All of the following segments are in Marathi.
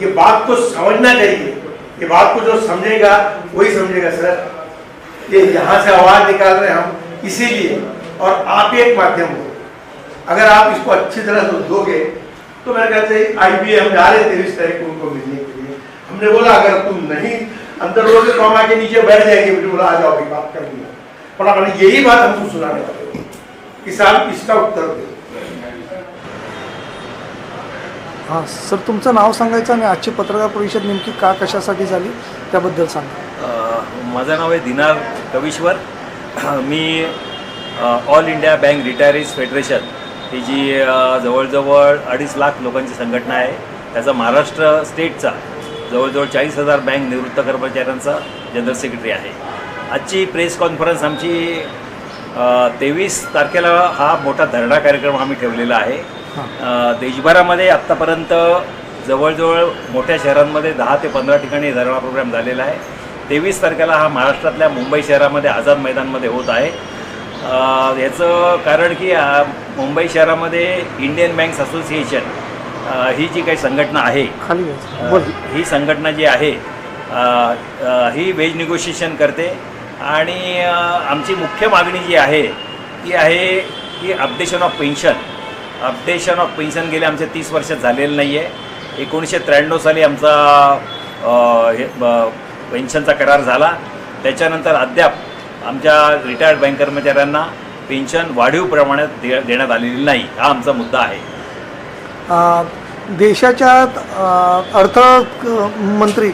ये बात को समझना चाहिए। ये बात को जो समझेगा, वही समझेगा, सर। ये यहाँ से आवाज़ निकाल रहे हैं हम, इसीलिए। और आप एक माध्यम हो। अगर आप इसको अच्छी तरह से दोगे तो मेरे ख्याल से आई बी हम जा रहे थे तेईस तारीख को उनको मिलने के लिए। हमने बोला, अगर तुम नहीं, अंदर लोगे तो हम आके नीचे बैठ जाएँगे। मुझे बोला, आ जाओ बात करनी है पर आपने यही बात हमको सुनाने वाले कि साहब इसका उत्तर दो। हां सर तुमचं नाव सांगायचं आणि आजची पत्रकार परिषद नेमकी का कशासाठी झाली त्याबद्दल सांगा. माझं नाव आहे दिनार कविश्वर. मी all India bank retirees federation ही जी अ, जवळजवळ अडीच लाख लोकांची संघटना आहे त्याचा महाराष्ट्र स्टेटचा जवळजवळ चाळीस हजार बँक निवृत्त कर्मचाऱ्यांचा जनरल सेक्रेटरी आहे. आजची प्रेस कॉन्फरन्स आमची तेवीस तारखेला हा मोठा धरडा कार्यक्रम आम्ही ठेवलेला आहे. देशभरामध्ये आत्तापर्यंत जवळजवळ मोठ्या शहरांमध्ये दहा ते पंधरा ठिकाणी धरणा प्रोग्राम झालेला आहे. तेवीस तारखेला हा महाराष्ट्रातल्या मुंबई शहरामध्ये आझाद मैदानमध्ये होत आहे. याचं कारण की मुंबई शहरामध्ये इंडियन बँक्स असोसिएशन ही जी काही संघटना आहे ही संघटना जी आहे ही वेज निगोशिएशन करते. आणि आमची मुख्य मागणी जी आहे ती आहे की updation of pension updation of pension गेले आमचे तीस वर्षात झालेलं नाही आहे एकोणीसशे त्र्याण्णव साली आमचा हे ब- पेन्शनचा करार झाला. त्याच्यानंतर अद्याप आमच्या रिटायर्ड बँक कर्मचाऱ्यांना पेन्शन वाढीव प्रमाणात दे देण्यात आलेली नाही हा आमचा मुद्दा आहे. देशाच्या अर्थमंत्री अर्थ मंत्री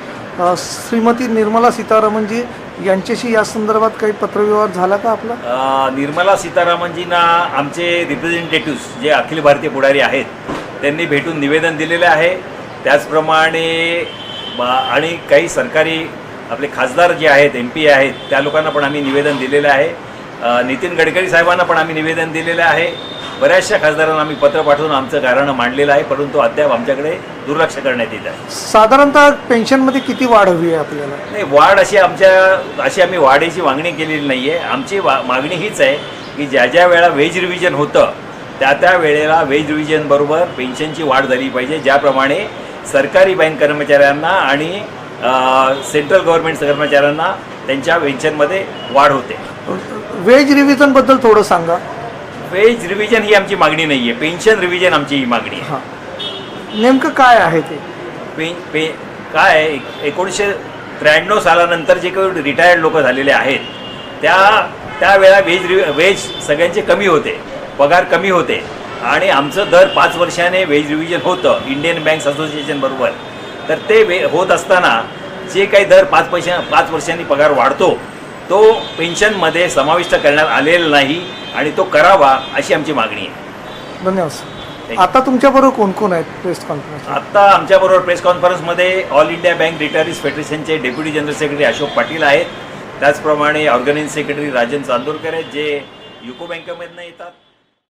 श्रीमती निर्मला सीतारामनजी यांच्याशी या संदर्भात काही पत्रव्यवहार झाला का आपला? अ, निर्मला सीतारामनजींना आमचे रिप्रेझेंटेटिव्स जे अखिल भारतीय पुढारी आहेत त्यांनी भेटून निवेदन दिलेले आहे. त्याचप्रमाणे बा- आणि काही सरकारी आपले खासदार जे आहेत एम पी आहेत त्या लोकांना पण आम्ही निवेदन दिलेलं आहे. अ, नितीन गडकरी साहेबांना पण आम्ही निवेदन दिलेलं आहे. बऱ्याचशा खासदारांना आम्ही पत्र पाठवून आमचं कारण मांडलेलं आहे परंतु अद्याप आमच्याकडे दुर्लक्ष करण्यात येत आहे. साधारणतः पेन्शनमध्ये किती वाढ हवी आहे आपल्याला? नाही वाढ अशी आमच्या अशी आम्ही वाढीची मागणी केलेली नाही आहे आमची वा मागणी हीच आहे की ज्या ज्या वेळा वेज रिव्हिजन होतं त्या त्या वेळेला वेज रिव्हिजन बरोबर पेन्शनची वाढ झाली पाहिजे ज्याप्रमाणे सरकारी बँक कर्मचाऱ्यांना आणि सेंट्रल गव्हर्नमेंट कर्मचाऱ्यांना त्यांच्या पेन्शनमध्ये वाढ होते. वेज रिव्हिजनबद्दल थोडं सांगा. वेज रिव्हिजन ही आमची मागणी नाही आहे पेन्शन रिव्हिजन आमची ही मागणी आहे. हां. नेमकं काय आहे ते? पे पे काय एकोणीसशे त्र्याण्णव सालानंतर जे काही रिटायर्ड लोक झालेले आहेत त्या त्यावेळा वेज रि वेज सगळ्यांचे कमी होते. पगार कमी होते. आणि आमचं दर पाच वर्षाने वेज रिव्हिजन होतं. इंडियन बँक्स असोसिएशन बरोबर. तर ते वे होत असताना जे काही दर पाच पैशा पाच वर्षांनी पगार वाढतो तो पेन्शनमध्ये समाविष्ट करण्यात आलेला नाही आणि तो करावा अशी आमची मागणी आहे. धन्यवाद सर आता तुमच्याबरोबर कोण कोण आहेत प्रेस कॉन्फरन्स आत्ता आमच्याबरोबर प्रेस कॉन्फरन्समध्ये all India bank retirees फेडरेशनचे deputy general secretary Ashok Patil आहेत. त्याचप्रमाणे ऑर्गनाइज सेक्रेटरी राजन चांदोरकर आहेत जे युको बँकेमधनं येतात.